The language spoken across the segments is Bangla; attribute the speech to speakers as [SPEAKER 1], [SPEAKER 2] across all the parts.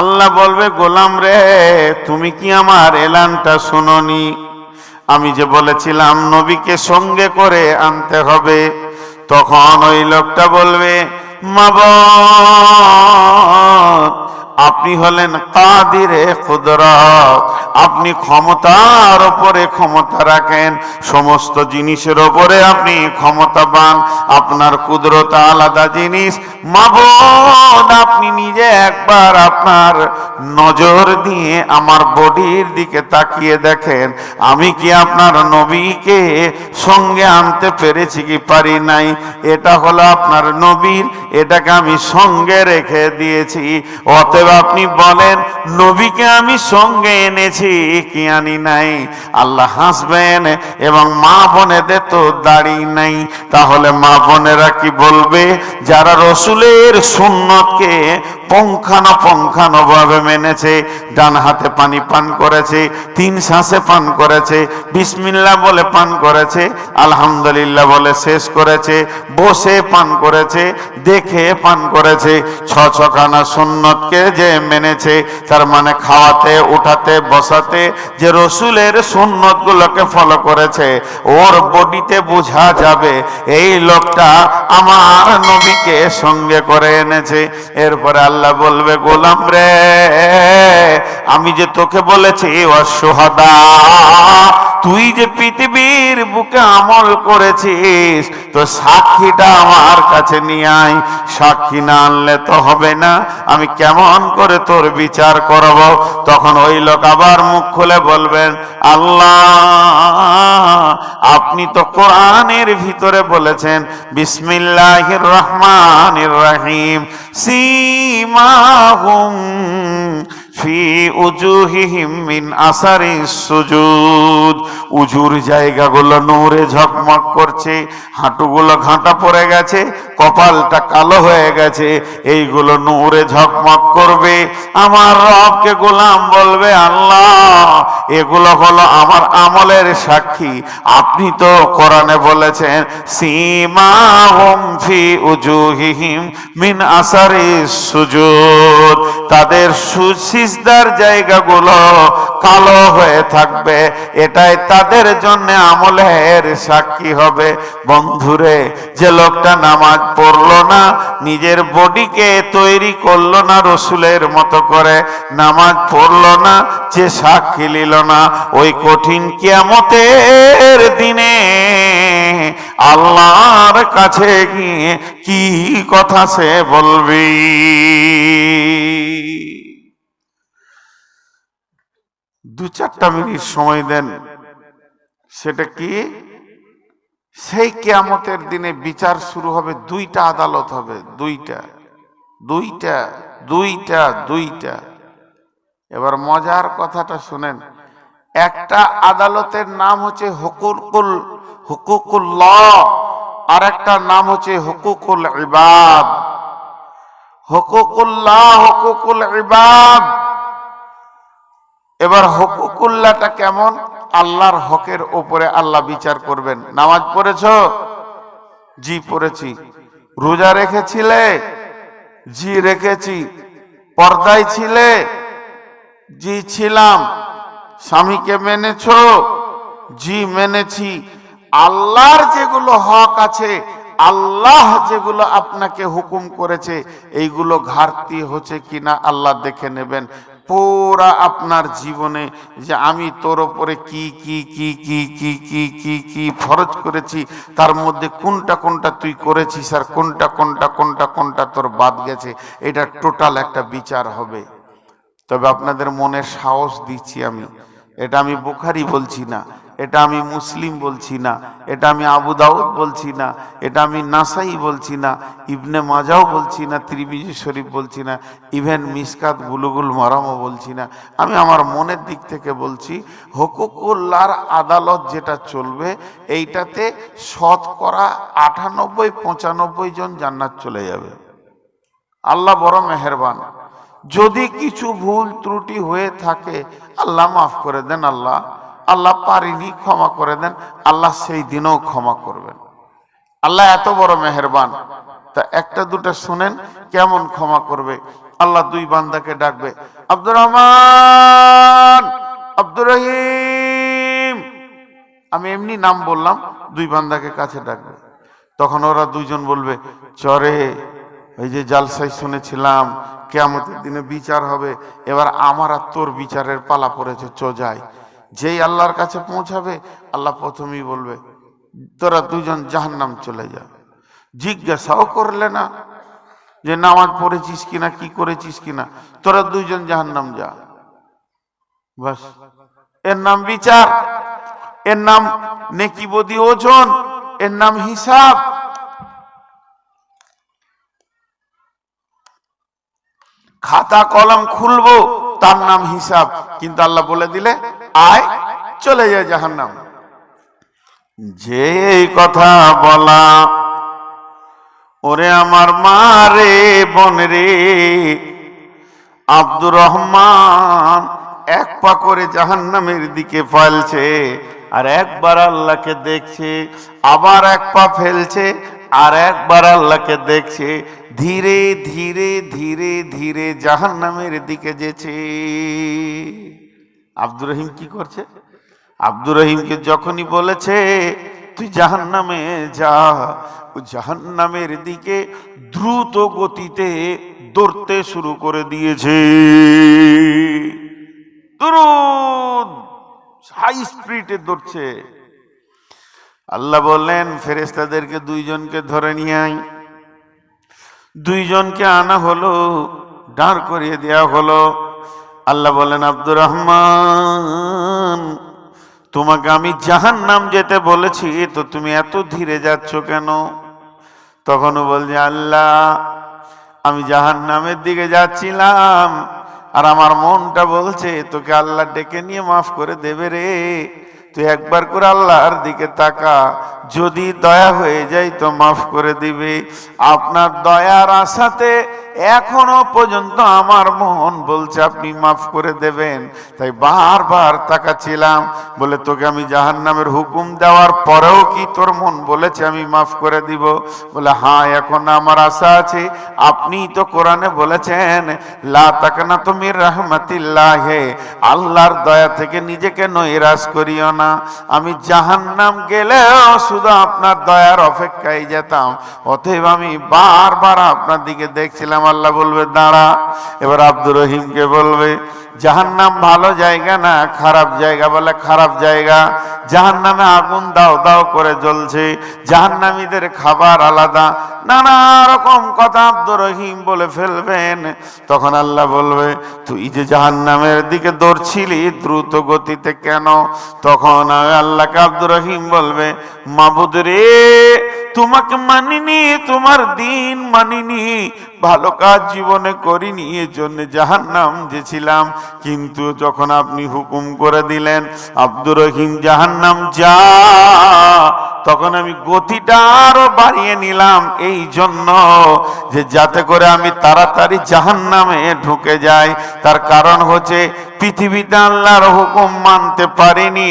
[SPEAKER 1] আল্লাহ বলবে, গোলাম রে, তুমি কি আমার এলানটা শুনি আমি যে বলেছিলাম, নবীকে সঙ্গে করে আনতে হবে। তখন ওই লোকটা বলবে, মা আপনি হলেন কাদিরে কুদরত। আপনি ক্ষমতার ওপরে ক্ষমতা রাখেন। সমস্ত জিনিসের ওপরে আপনি ক্ষমতাবান। আপনার কুদরত আলাদা জিনিস। মাবদ, আপনি নিজে একবার আপনার নজর দিয়ে আমার বডির দিকে তাকিয়ে দেখেন। আমি কি আপনার নবীকে সঙ্গে আনতে পেরেছি কি পারি নাই? এটা হলো আপনার নবীর, এটাকে আমি সঙ্গে রেখে দিয়েছি। অতএব আপনি বলেন, নবীকে আমি সঙ্গে এনেছি, কি আনি নাই? আল্লাহ হাসবেন এবং মা বোনেদের তো দাড়ি নাই। তাহলে মা বোনেরা কি বলবে? যারা রসুলের সুন্নতকে পঙ্খানো পঙ্খানো ভাবে মেনেছে, ডান হাতে পানি পান করেছে, তিন শ্বাসে পান করেছে বিসমিল্লাহ বলে পান করেছে, আলহামদুলিল্লাহ বলে শেষ করেছে, বসে পান করেছে, দেখে পান করেছে, ছ ছখানা সুন্নতকে যে মেনেছে, তার মানে খাওয়াতে, উঠাতে, বসাতে, যে রসুলের সুন্নতগুলোকে ফলো করেছে, ওর বডিতে বোঝা যাবে, এই লোকটা আমার নবীকে সঙ্গে করে এনেছে। এরপরে আল্লাহ বলবে গোলাম রে আমি যে তোকে বলেছি অসহাদা তুই যে পৃথিবীর বুকে আমল করেছিস, তো সাক্ষীটা আমার কাছে নিয়ে আয়। সাক্ষী না আনলে তো হবে না। আমি কেমন করে তোর বিচার করব? তখন ওই লোক আবার মুখ খুলে বলবেন, আল্লাহ, আপনি তো কোরআনের ভিতরে বলেছেন, বিসমিল্লাহির রহমানির রহিম, সীমাহুম ফি উজুহিহিম মিন আসারি উজুর জায়গাগুলো নূরে ঝকমক করছে হাঁটুগুলো ঘাঁটা পড়ে গেছে কপালটা কালো হয়ে গেছে, এইগুলো নূরে ঝকমক করবে। আমার রবকে গোলাম বলবে, আল্লাহ, এগুলো হলো আমার আমলের সাক্ষী। আপনি তো কোরআনে বলেছেন সীমা মিন আসারি সুজুদ। তাদের সুসিজদার জায়গাগুলো কালো হয়ে থাকবে। এটাই তাদের জন্য আমলের সাক্ষী হবে। বন্ধুরে, যে লোকটা নামাজ পড়ল না, নিজের বডিকে তৈরি করল না রসুলের মতো করে, নামাজ পড়ল না যে সাক্ষী নিল না। ওই কঠিন কিয়ামতের দিনে আল্লাহর কাছে গিয়ে কি কথা সে বলবি? দু চারটা মিনিট সময় দেন। সেটা কি? সেই কেয়ামতের দিনে বিচার শুরু হবে দুইটা আদালত হবে, দুইটা। দুইটা দুইটা দুইটা। এবার মজার কথাটা শুনেন, একটা আদালতের নাম হচ্ছে হুকুকুল, হুকুকুল্লাহ আর একটা নাম হচ্ছে হুকুকুল ইবাদ। হুকুকুল্লাহ, হুকুকুল ইবাদ। এবার হকুকুল্লাটা কেমন? আল্লাহর হকের ওপরে আল্লাহ বিচার করবেন। নামাজ পড়েছ? জি, পড়েছি। রোজা রেখেছিলে? জি, রেখেছি। পর্দায় ছিলে? জি, ছিলাম। স্বামীকে মেনেছ? জি, মেনেছি। আল্লাহর যেগুলো হক আছে, আল্লাহ যেগুলো আপনাকে হুকুম করেছে, এইগুলো ঘাটতি হচ্ছে কিনা আল্লাহ দেখে নেবেন। পুরা আপনার জীবনে যে আমি তোর ওপরে কি কি কি কি কি কি কি কি ফরজ করেছি, তার মধ্যে কোনটা কোনটা তুই করেছিস আর কোনটা কোনটা কোনটা কোনটা তোর বাদ গেছে, এটা টোটাল একটা বিচার হবে। তবে আপনাদের মনে সাহস দিচ্ছি আমি। এটা আমি বুখারি বলছি না। এটা আমি মুসলিম বলছি না, এটা আমি আবু দাউদ বলছি না, এটা আমি নাসাই বলছি না, ইবনে মাজাও বলছি না ত্রিবিজি শরীফ বলছি না, ইভেন মিসকাত বুলুগুল মারামও বলছি না। আমি আমার মনের দিক থেকে বলছি, হকুকুল্লার আদালত যেটা চলবে, এইটাতে শতকরা আটানব্বই, পঁচানব্বই জন জান্নাত চলে যাবে। আল্লাহ বড় মেহেরবান। যদি কিছু ভুল ত্রুটি হয়ে থাকে, আল্লাহ মাফ করে দেন আল্লাহ। আল্লাহ পারিনি, ক্ষমা করে দেন। আল্লাহ সেই দিনও ক্ষমা করবেন। আল্লাহ এত বড় মেহেরবান। তা একটা দুটা শুনেন, কেমন ক্ষমা করবে? আল্লাহ দুই বান্দাকে ডাকবে, আব্দুর রহমান, আব্দুর রহিম। আমি এমনি নাম বললাম, দুই বান্দাকে কাছে ডাকবে। তখন ওরা দুইজন বলবে, চরে ওই যে জালসাই শুনেছিলাম, কেয়ামতের দিনে বিচার হবে, এবার আমার আর তোর বিচারের পালা পড়েছে, চ যাই। যেই আল্লাহর কাছে পৌঁছাবে, আল্লাহ প্রথমেই বলবে, তোরা দুজন জাহান্নাম চলে যা। জিজ্ঞাসাও করলে না যে নামাজ পড়েছিস কিনা, কি করেছিস কিনা। তোরা দুইজন জাহান্নাম যা। বাস। এর নাম বিচার, এর নাম নেকি নেকিবদি ওজন, এর নাম হিসাব। খাতা, কলম খুলবো, তার নাম হিসাব। কিন্তু আল্লাহ বলে দিলে আয়, চলে যায় জাহান্নাম। যে কথা বলা, ওরে আমার মা রে, বোন রে, আব্দুর রহমান এক পা করে জাহান্নামের দিকে ফেলছে, আর একবার আল্লাহকে দেখছে, আবার এক পা ফেলছে, আর একবার আল্লাহকে দেখছে, ধীরে ধীরে ধীরে ধীরে জাহান্নামের দিকে যেছে। আব্দুর রহিম কি করছে? আব্দুর রহিমকে যখনই বলেছে, তুই জাহান্নামে যা, ও জাহান্নামের দিকে দ্রুত গতিতে দৌড়তে শুরু করে দিয়েছে। হাই স্পিডে দৌড়ছে। আল্লাহ বললেন ফেরেস্তাদেরকে দুইজনকে ধরে নিয়ে আয়। দুইজনকে আনা হলো, দাঁড় করিয়ে দেয়া হলো। আল্লাহ বলেন, আব্দুর রহমান, তোমাকে আমি জাহান নাম যেতে বলেছি, তো তুমি এত ধীরে যাচ্ছ কেন? তখনও বলছে, আল্লাহ, আমি জাহান নামের দিকে যাচ্ছিলাম আর আমার মনটা বলছে, তোকে আল্লাহ ডেকে নিয়ে মাফ করে দেবে রে। তুই একবার করে আল্লাহর দিকে তাকা, যদি দয়া হয়ে যায় তো মাফ করে দিবে। আপনার দয়ার আশাতে এখনও পর্যন্ত আমার মন বলছে, আপনি মাফ করে দেবেন। তাই বারবার তাকাচ্ছিলাম, বলে, তোকে আমি জাহান নামের হুকুম দেওয়ার পরেও কি তোর মন বলেছে আমি মাফ করে দিব? বলে হ্যাঁ এখন আমার আশা আছে। আপনি তো কোরআনে বলেছেন, লা তাকানা তুমি রহমতিল্লাহ। আল্লাহর দয়া থেকে নিজেকে নৈরাশ করিও না। আমি জাহান্নাম গেলেও শুধু আপনার দয়ার অপেক্ষায় যেতাম। অতএব আমি বারবার আপনার দিকে দেখছিলাম। আল্লাহ বলবে, দাঁড়া। এবার আব্দুর রহিমকে বলবে, জাহান্নাম ভালো জায়গা না খারাপ জায়গা? বলে, খারাপ জায়গা। জাহান্নামে আগুন দাও দাও করে জ্বলছে। জাহান্নামীদের খাবার আলাদা। নানা রকম কথা আব্দুর রহিম বলে ফেলবেন। তখন আল্লাহ বলবে, তুই যে জাহান্নামের দিকে দৌড়ছিলি দ্রুত গতিতে কেন? তখন আল্লাহকে আব্দুর রহিম বলবে, মাবুদ রে তোমাকে মানিনি, তোমার দিন মানিনি। ভালো কাজ জীবনে করিনি এর জন্য জাহান্নাম যেছিলাম কিন্তু যখন আপনি হুকুম করে দিলেন, আব্দুর রহিম জাহান্নাম যা তখন আমি গতিটা আরও বাড়িয়ে নিলাম এই জন্য যে যাতে করে আমি তাড়াতাড়ি জাহান্নামে ঢুকে যাই। তার কারণ হচ্ছে পৃথিবীতে আল্লাহর হুকুম মানতে পারিনি।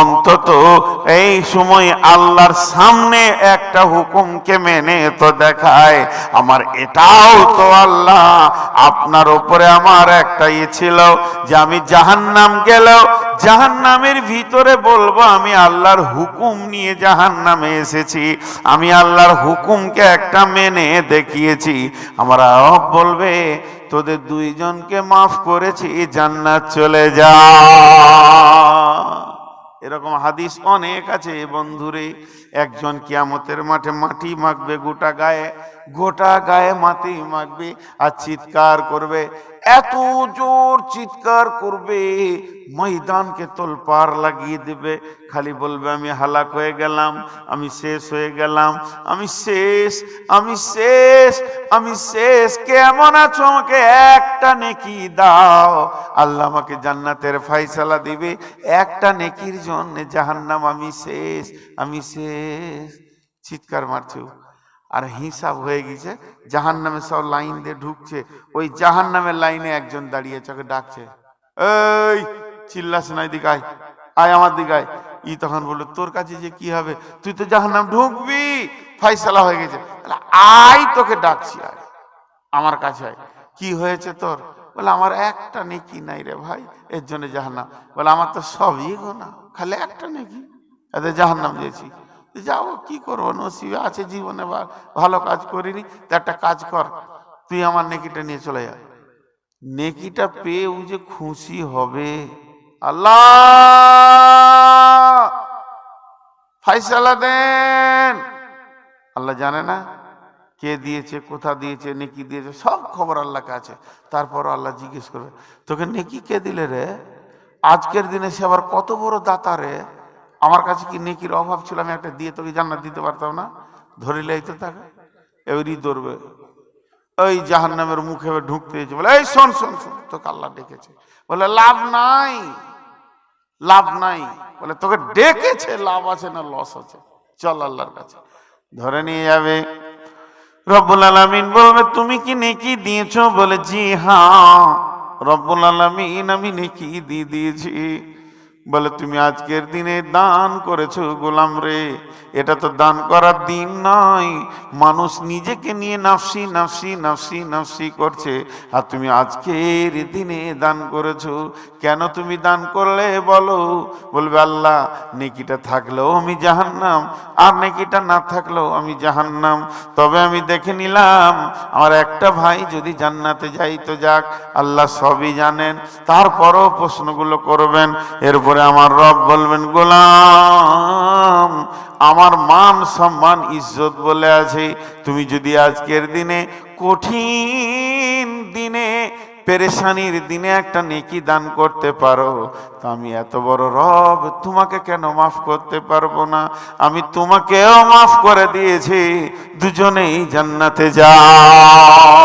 [SPEAKER 1] অন্তত এই সময় আল্লাহর সামনে একটা হুকুমকে মেনে তো দেখায়। আমার এটাও তো আল্লাহ আপনার উপরে আমার একটা ইয়ে ছিল যে আমি জাহান্নাম গেলেও জাহান্নামের ভিতরে বলব, আমি আল্লাহর হুকুম নিয়ে জাহান্নামে এসেছি। আমি আল্লাহর হুকুমকে একটা মেনে দেখিয়েছি। আমার রব বলবে, তোদের দুইজনকে মাফ করেছি, জান্নাত চলে যা। এরকম হাদিস অনেক আছে বন্ধুরে। একজন কিয়ামতের মাঠে মাটি মাখবে গোটা গায়ে গোটা গায়ে মাটি মাখবে আর চিৎকার করবে এত জোর চিৎকার করবে, ময়দানকে তোল পার লাগিয়ে দেবে। খালি বলবে, আমি হালাক হয়ে গেলাম, আমি শেষ হয়ে গেলাম, আমি শেষ আমি শেষ আমি শেষ। কেমন আছো আমাকে একটা নেকি দাও। আল্লাহ আমাকে জান্নাতের ফাইসালা দিবে। একটা নেকির জন্য জাহান্নাম, আমি শেষ আমি শেষ। চিৎকার মারছো আর হিসাব হয়ে গেছে জাহান নামে সব লাইন দিয়ে ঢুকছে। ওই জাহান নামের লাইনে একজন দাঁড়িয়ে চোখে ডাকছে, এই, চিল্লাস না দিকে আয় আমার দিকে আয়। ই তখন বলল, তোর কাছে যে কি হবে? তুই তো জাহান নাম ঢুকবি ফাইসালা হয়ে গেছে। আয়, তোকে ডাকছি, আয়, আমার কাছে আয়। কি হয়েছে তোর? বলে, আমার একটা নেকি নাই রে ভাই, এর জন্য জাহান্নাম। বলে, আমার তো সবই গোনা খালি একটা নেকি, এতে জাহান্নাম দিয়েছি। যাও, কি করব? নসিবে আছে জীবনে, বা- ভালো কাজ করিনি, তো একটা কাজ কর, তুই আমার নেকিটা নিয়ে চলে যা। নেকিটা পেয়ে ও যে খুশি হবে। আল্লাহ! দেন। আল্লাহ জানে না কে দিয়েছে, কোথা দিয়েছে, নেকি দিয়েছে, সব খবর আল্লাহকে আছে তারপর আল্লাহ জিজ্ঞেস করবে, তোকে নেকি কে দিলে রে? আজকের দিনে সে আবার কত বড় দাতা রে? আমার কাছে কি নেকির অভাব ছিল? আমি একটা দিয়ে তোকে জান্নাত দিতে পারতাম না। ধরিলেই তো তাকে, এবারই ধরবে। ওই জাহান নামের মুখে ঢুকতে হয়েছে। বলে, এই শোন শোন শোন। তোকে আল্লাহ ডেকেছে। বলে, লাভ নাই লাভ নাই। বলে, তোকে ডেকেছে, লাভ আছে না লস আছে? চল আল্লাহর কাছে। ধরে নিয়ে যাবে। রব্বুল আলামিন বলবে, তুমি কি নেকি দিয়েছ? বলে, জি হ্যাঁ রব্বুল আলামিন আমি নেকি দিয়ে দিয়েছি। বলে, তুমি আজকের দিনে দান করেছ গোলাম রে। এটা তো দান করার দিন নয়। মানুষ নিজেকে নিয়ে নাফসি নাফসি নাফসি নাফসি করছে। আর তুমি আজকের দিনে দান করেছ। কেন তুমি দান করলে বলো? বলবে, আল্লাহ, নেকিটা থাকলেও আমি জাহান্নাম। আর নেকিটা না থাকলেও আমি জাহান্নাম। তবে আমি দেখে নিলাম, আমার একটা ভাই যদি জান্নাতে যাই তো যাক, আল্লাহ সবই জানেন। তারপরও প্রশ্নগুলো করবেন। এরপরে আমার রব বলবেন, গোলাম, আমার মান সম্মান ইজ্জত বলে আছে। তুমি যদি আজকের দিনে কঠিন দিনে, পেরেশানির দিনে একটা নেকি দান করতে পারো, তা আমি এত বড় রব, তোমাকে কেন মাফ করতে পারব না? আমি তোমাকেও মাফ করে দিয়েছি, দুজনেই জান্নাতে যাও।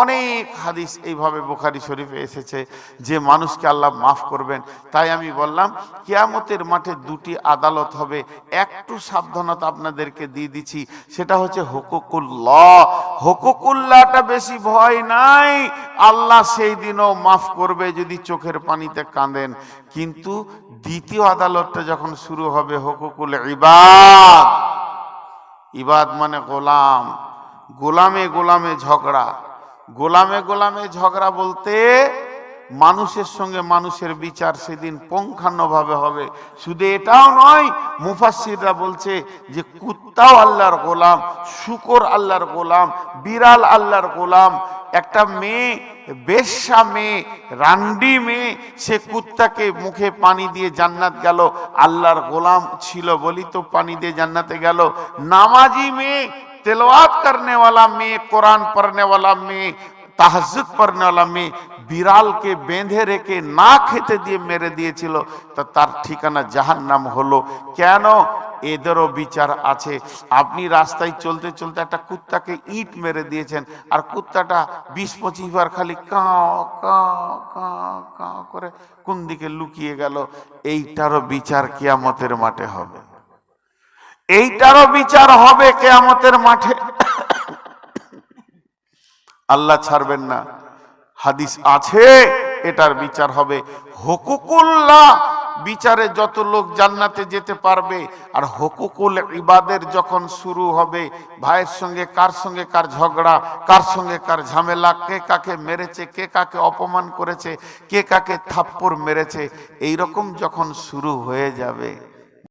[SPEAKER 1] অনেক হাদিস এইভাবে বোখারি শরীফে এসেছে, যে মানুষকে আল্লাহ মাফ করবেন। তাই আমি বললাম, কিয়ামতের মাঠে দুটি আদালত হবে, একটু সাবধানতা আপনাদেরকে দিয়ে দিচ্ছি, সেটা হচ্ছে হুকুকুল্লাহ। হুকুকুল্লাহটা বেশি ভয় নাই, আল্লাহ সেই দিনও মাফ করবে যদি চোখের পানিতে কাঁদেন। কিন্তু দ্বিতীয় আদালতটা যখন শুরু হবে, হুকুকুল ইবাদ। ইবাদ মানে গোলাম, গোলামে গোলামে ঝগড়া। গোলামে গোলামে ঝগড়া বলতে মানুষের সঙ্গে মানুষের বিচার সেদিন পঙ্খান্নভাবে হবে। শুধু এটাও নয় মুফাসিররা বলছে যে কুত্তাও আল্লাহর গোলাম, শুকর আল্লাহর গোলাম, বিড়াল আল্লাহর গোলাম। একটা মেয়ে, বেশ্যা মেয়ে, রান্ডি মেয়ে, সে কুত্তাকে মুখে পানি দিয়ে জান্নাত গেল। আল্লাহর গোলাম ছিল বলি তো পানি দিয়ে জান্নাতে গেল। নামাজি মেয়ে তেলাওয়াত करने वाला মেয়ে কোরআন পড়নে वाला মেয়ে তাহাজ্জুদ পড়নে वाला মেয়ে বিড়ালকে বেঁধে রেখে না খেতে দিয়ে মেরে দিয়েছিল তা তার ঠিকানা জাহান্নাম হলো কেন এদেরও বিচার আছে আপনি রাস্তায় চলতে চলতে একটা কুত্তাকে ইট মেরে দিয়েছেন আর কুত্তাটা বিশ পঁচিশ বার খালি কাঁ কাঁ কাঁ কাঁ করে কোন দিকে লুকিয়ে গেল এইটারও বিচার কিয়ামতের মাঠে হবে এইটারও বিচার হবে কেয়ামতের মাঠে। আল্লাহ ছাড়বেন না। হাদিস আছে, এটার বিচার হবে। হকুকুল্লাহ, বিচারে যত লোক জান্নাতে যেতে পারবে, আর হকুকুল ইবাদের যখন শুরু হবে, ভাইয়ের সঙ্গে কার সঙ্গে কার ঝগড়া, কার সঙ্গে কার ঝামেলা, কে কাকে মেরেছে, কে কাকে অপমান করেছে, কে কাকে থাপ্পড় মেরেছে এই রকম যখন শুরু হয়ে যাবে